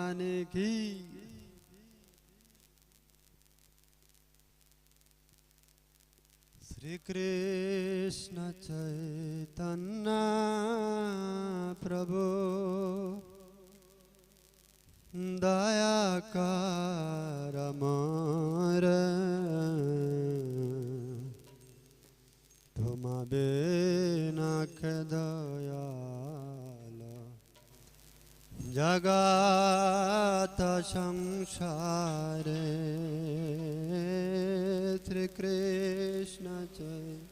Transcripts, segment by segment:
भगवान की। श्री कृष्ण चैतन्य प्रभु दया कर तुम बिना के दयाल जगात श्री कृष्ण चैतन्य।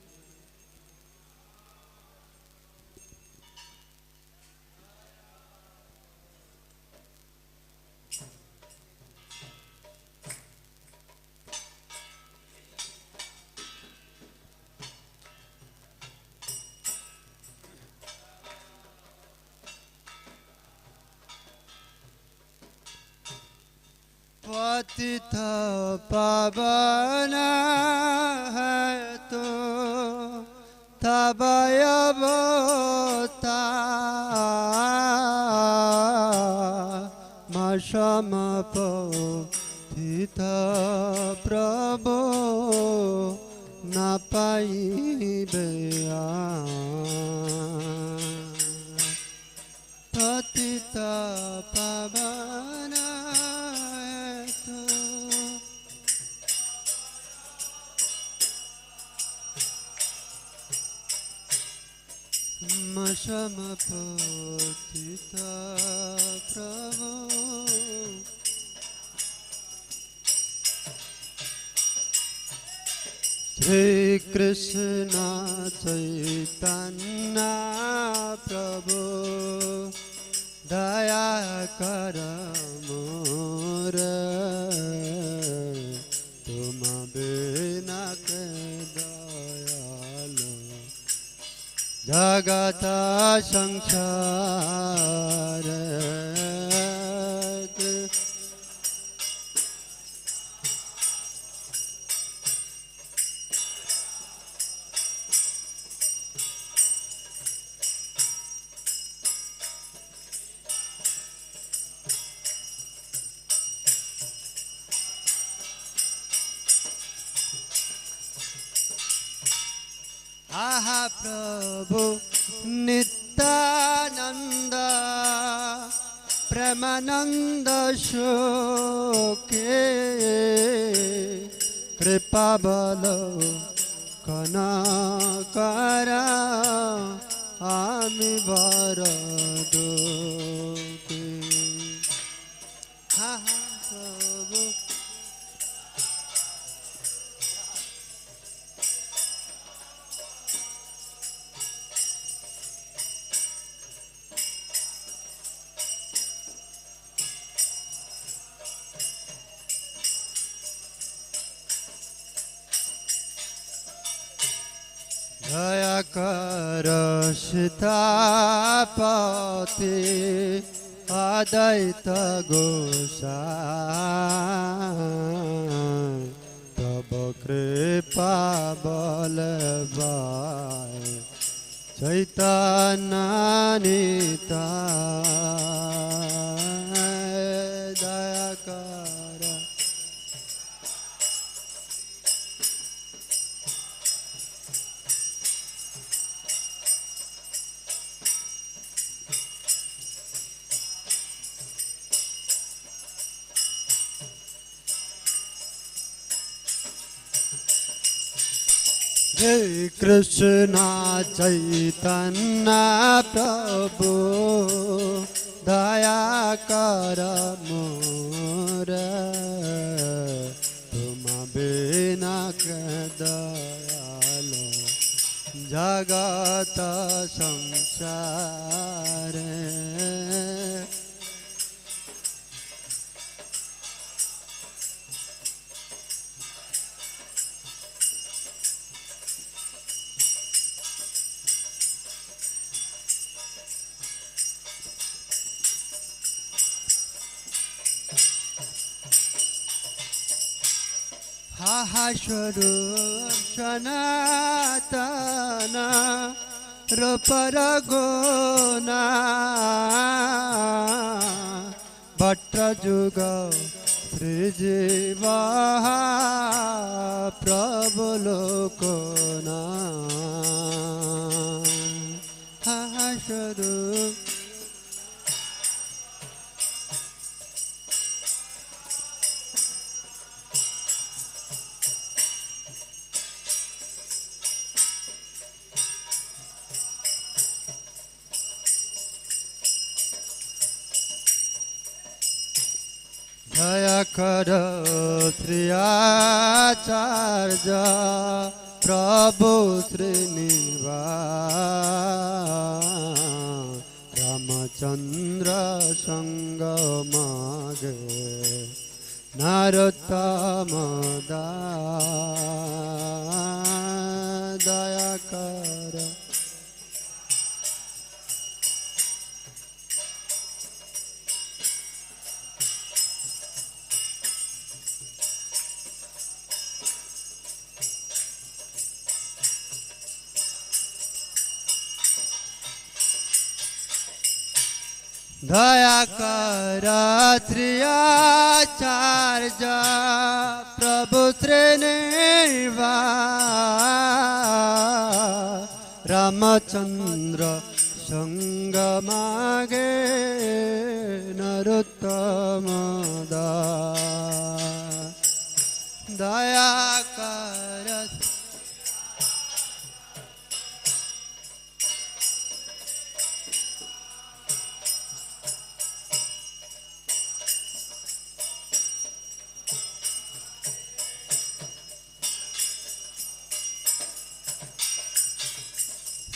अतिथ तो पवन है तो तबयता मशम पित प्रभो न पाई बया পতিতা প্রভু শ্রীকৃষ্ণ চৈতন্য প্রভু দয়া কর মোরা जगत संख्या प्रेमानंद शोके कृपा बल कन करा आमी बर পথে আদায়ত গোসা তব কৃপা বল চৈতন্য নিতা कृष्ण चैतन्य प्रभु दया कर मोर। तुम बिना दयाल जगत संसार স্বরূপ সনাতনা রূপর গুণা ভট্টযুগ শ্রীজীব প্রবলোকনা কর শ্রিয়াচার্য প্রভু শ্রীনিবা রামচন্দ্র সঙ্গ মাগে নরোত্তম দয়া কর। দয়া কর শ্রিয়াচার্য প্রভু শ্রেণীবা রামচন্দ্র সঙ্গ মাগে নরোত্তম দয়া কর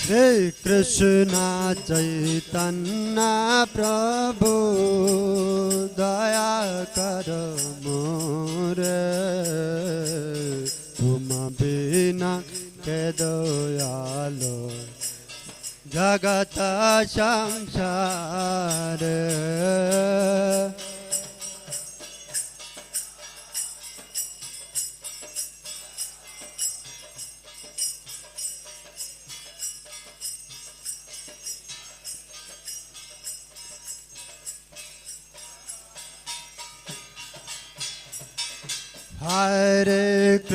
श्री कृष्ण चैतन्य प्रभु दया कर मोरे तुम बिना के दयालो जगत संसार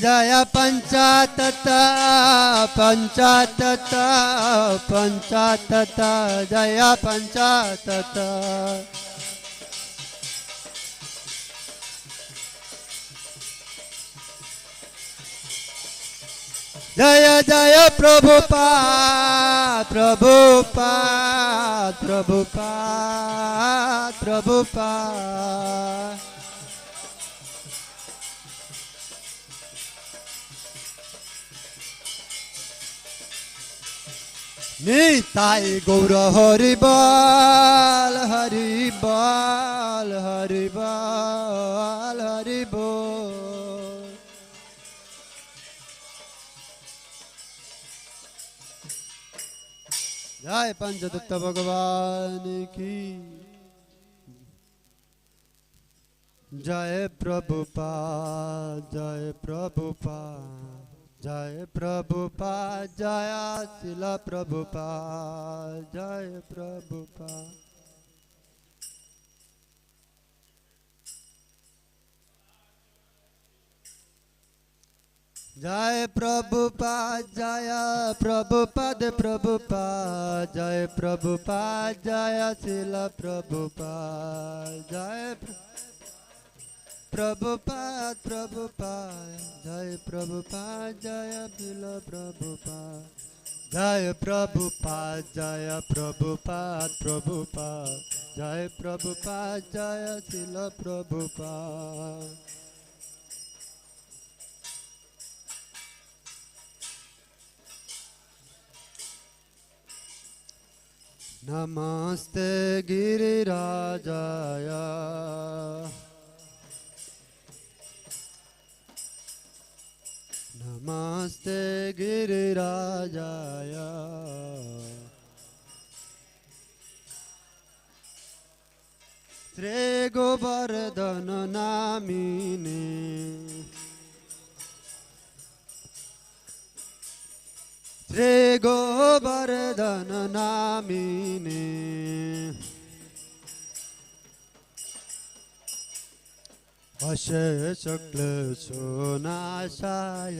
जय पञ्चातत पञ्चातत पञ्चातत जय पञ्चातत जय जय प्रभुपा प्रभुपा प्रभुपा प्रभुपा নিতাই গৌর হরি বল হরি বল হরি বল হরি বল জয় পঞ্চদত্ত ভগবান কি জয় প্রভুপা জয় প্রভুপা जय प्रभु पा जया शिला प्रभुपा, जय प्रभुपा। जय प्रभु पा जय प्रभुपद प्रभुपा, जय प्रभु पा जय शिला प्रभुपा, जय प्र... प्रभुपाद प्रभुपाद, जय प्रभुपाद, जय बिल प्रभुपाद। जय प्रभुपाद जय प्रभुपाद प्रभुपाद। जय प्रभुपाद, जय शिल प्रभुपाद। नमस्ते गिरिराजाय। गिरिराजाय श्री गोवर्धन नामिने श्री गोवर्धन नामिने अशेष क्लेशो नाशाय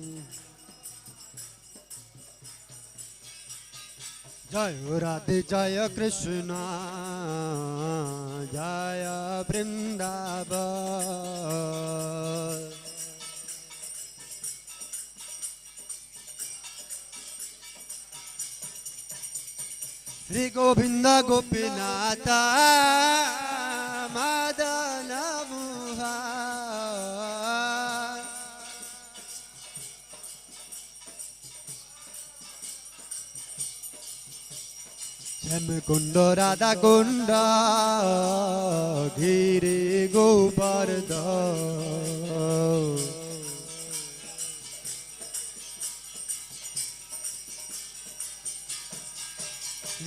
जय राधे जय कृष्ण जय वृन्दावन श्री गोविन्द गोपीनाथ मदन শ্যাম কুণ্ড, রাধা কুণ্ড, ঘিরে গোবর্ধ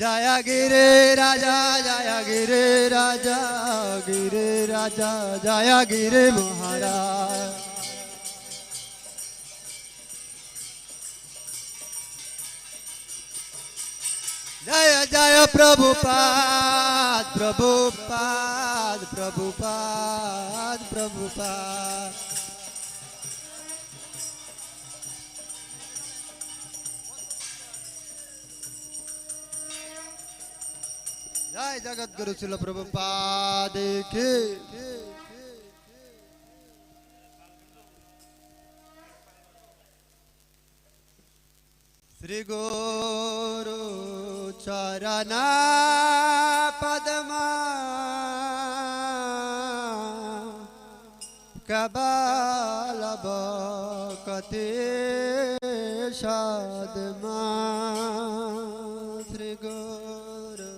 জয় গিরে রাজা, জয় গিরে রাজা গিরে রাজা, জয় গিরে মহারাজ। જય જય પ્રભુપાદ પ્રભુપાદ પ્રભુપાદ પ્રભુપાદ. જય જગદગુરુ શિલ પ્રભુપાદ કી. શ્રી ગુરુ চরণ পদ্মা কবালব কতে সাদমা শ্রী গুরু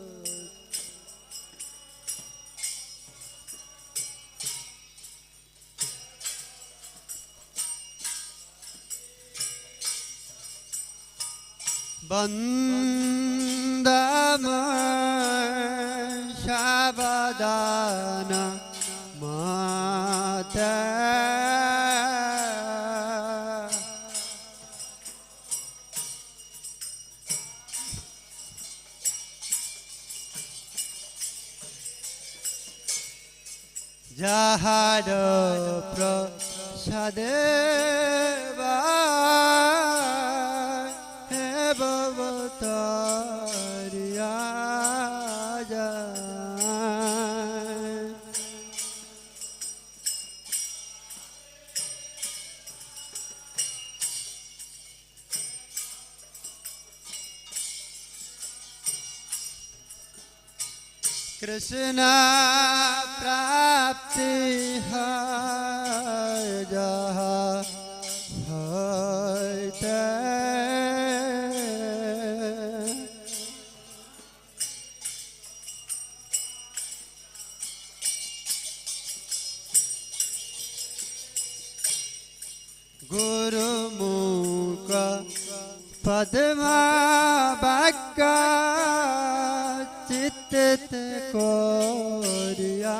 যাহার প্রসাদে ভবতারিয়া যায় पद्मा बाका चित्त कोरिया।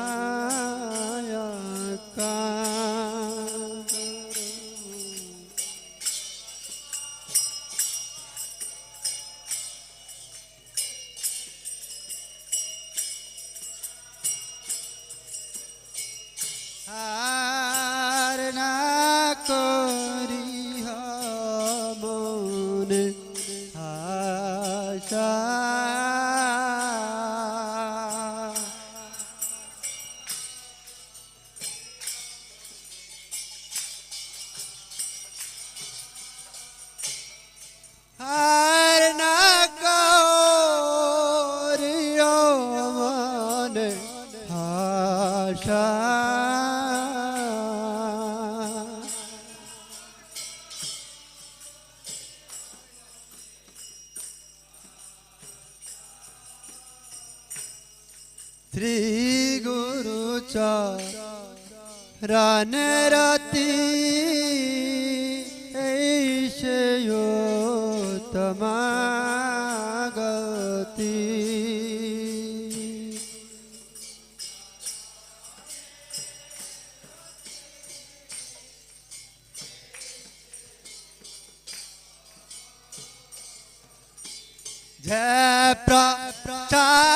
শ্রী গুরু চান রাতি তমাগতি জয় প্রা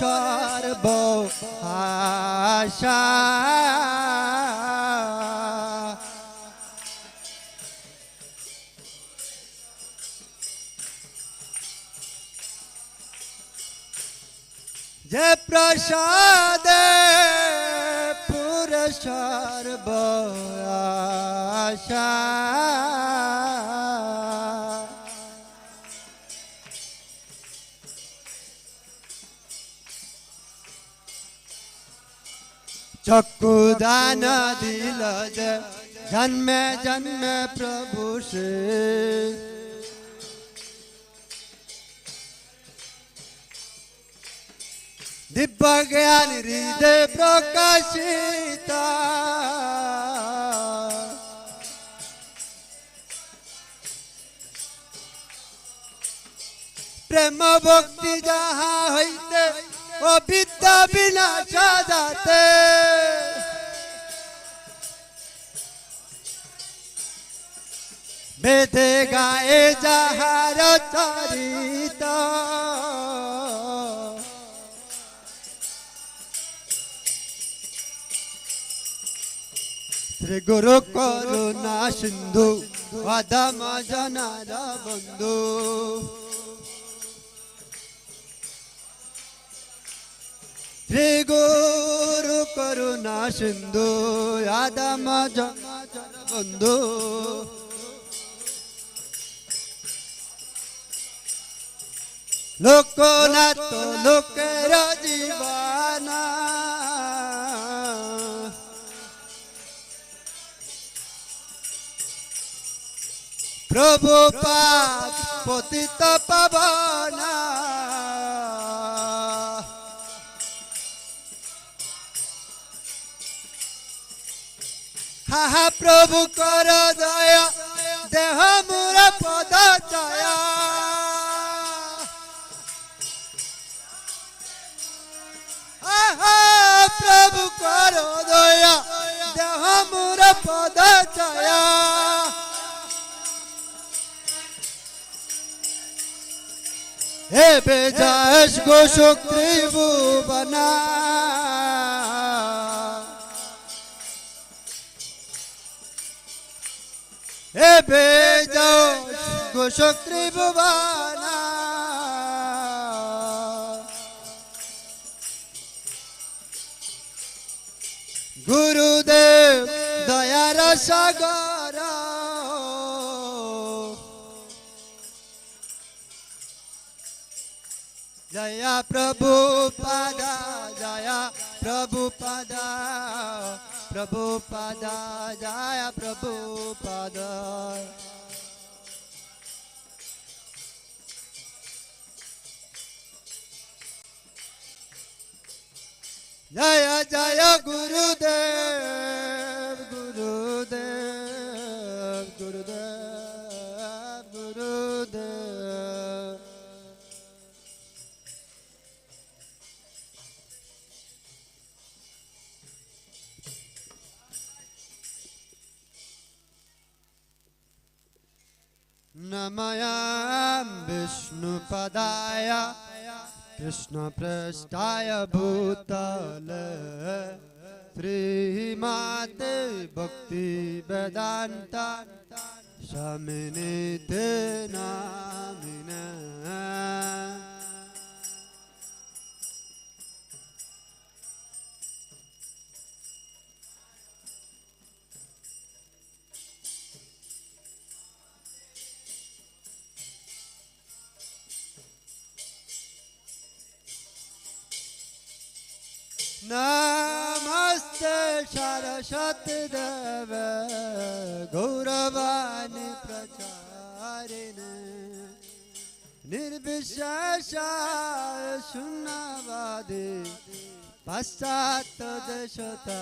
সর্ব আশা যে প্রসাদ পুর আশা চক্ষু দান দিল যে জন্মে জন্মে প্রভু সে। দিব্য জ্ঞান হৃদয় প্রকাশিত। প্রেম ভক্তি যাহা হইতে ও বিদ্যা বিনাশ যাতে বেদে গায়ে যাহার চরিতা শ্রী গুরু করুণা সিন্ধু আদম জনার বন্ধু শ্রী গুরু করুণা সিন্ধু আদম বন্ধু লোকনাথ লোকের জীবনা। প্রভু পাপ পতিত পাবনা। হা হা প্রভু কর দয়া দেহ মুর পদ জয়া আহা প্রভু কর দয়া দেহ মুর পদ জয়া হে বেজাস গো শুক্রিবু বনা हे भेजो गोश त्रिभुवाना गुरुदेव दया रसागर। जया प्रभु पादा जया प्रभु पादा। પ્રભુપદ જય પ્રભુપદ. જય જય ગુરુદેવ ગુરુદેવ. नमयां विष्णुपदाय कृष्णपृष्ठाय भूतले श्रीमाते भक्तिवेदान्त शमिनिते नामिने नमस्ते सरस्वत देव गौरवान प्रचारिणे निर्विशेष शून्यवादी पश्चात देशतारिणे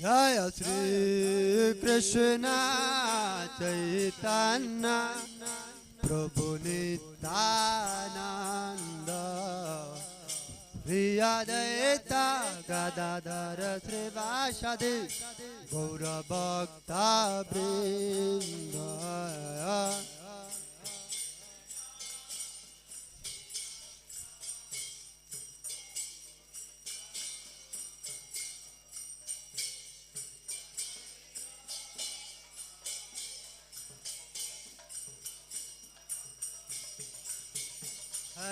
जय श्री कृष्ण चैतन्य प्रभु नित्यानंद प्रियदयता गदाधर श्रीवासदि गौरभक्ता वृंद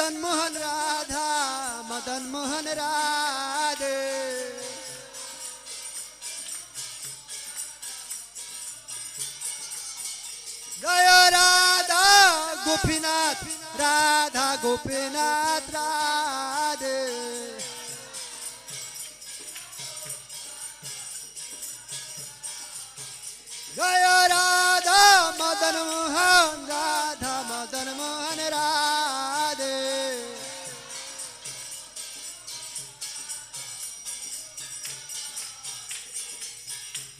મદન મોહન રાધા મદન મોહન રાધે ગયો રાધા ગોપીનાથ રાધા ગોપીનાથ રાધે ગયો રાધા મદન મોહન રાધા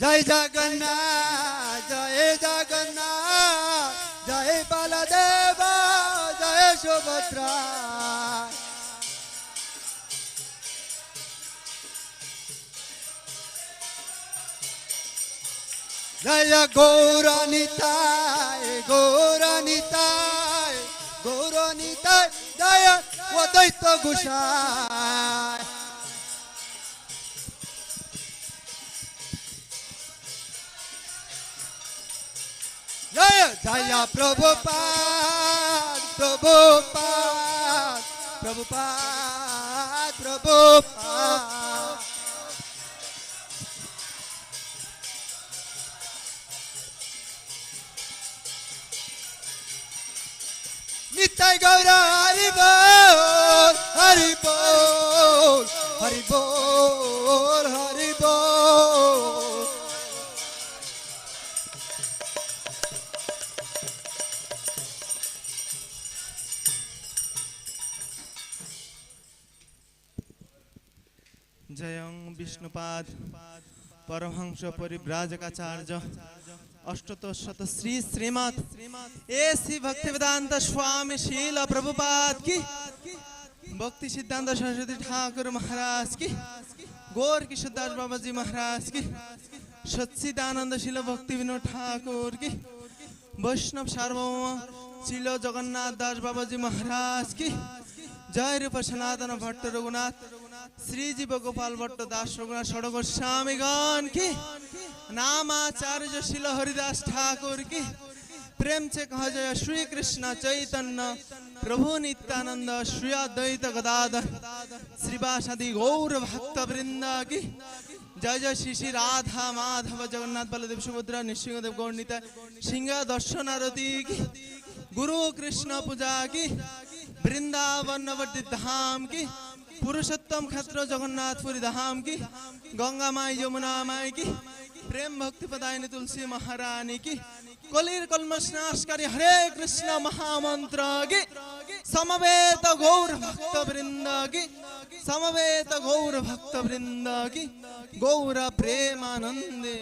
জয় জগন্নাথ জয় জগন্নাথ, জয় বলদেব, জয় সুভদ্রা। জয় গৌরনিতায় গৌরনিতায় গৌরনিতায় জয় অদ্বৈত গোসাই। জয় জয় প্রভুপাদ প্রভুপাদ প্রভুপাদ প্রভুপাদ নিতাই গৌর হরি বল হরি বল হরি বল হরি বিষ্ণুপাদ, পরমহংস পরিব্রাজকাচার্য অষ্টতশত শ্রী শ্রীমৎ এ শ্রী ভক্তিবেদান্ত স্বামী শীল প্রভুপাদ কি? ভক্তি সিদ্ধান্ত সরস্বতী ঠাকুর মহারাজ কি? গৌর কিশোর দাস বাবাজি মহারাজ কি? সচ্চিদানন্দ শিল ভক্তি বিনোদ ঠাকুর কি? বৈষ্ণব সার্বভৌম ছিল জগন্নাথ দাস বাবাজি মহারাজ কি? জয় রূপ সনাতন ভট্ট রঘুনাথ শ্রী গোপাল ভট্ট দাস রঘুনাথ সড়ক স্বামীগণ কি? নামাচার্য শিল হরিদাস ঠাকুর কি? প্রেম চে শ্রীকৃষ্ণ চৈতন্য, প্রভু নিত্যানন্দ, শ্রী অদ্বৈত গদাধর, শ্রীবাসাদি গৌর ভক্ত বৃন্দ কি? জয় জয় শ্রী শ্রী রাধা মাধব জগন্নাথ বলদেব সুভদ্রা নৃসিংহদেব গৌরনীতা সিংহ দর্শনারতি কি? গুরু কৃষ্ণ পূজা কি? বৃন্দাবনবর্তী ধাম কি? পুরুষোত্তম ক্ষেত্র জগন্নাথ পুরী ধাম কি? গঙ্গা মাই যমুনা মাই কি? প্রেম ভক্তি পদায়নি তুলসী মহারানী কি? কলির কলমশ নাশকারী হরে কৃষ্ণ মহামন্ত্র কি? সমবেত গৌর ভক্ত বৃন্দ কি? সমবেত গৌর ভক্ত বৃন্দ কি? গৌর প্রেমানন্দে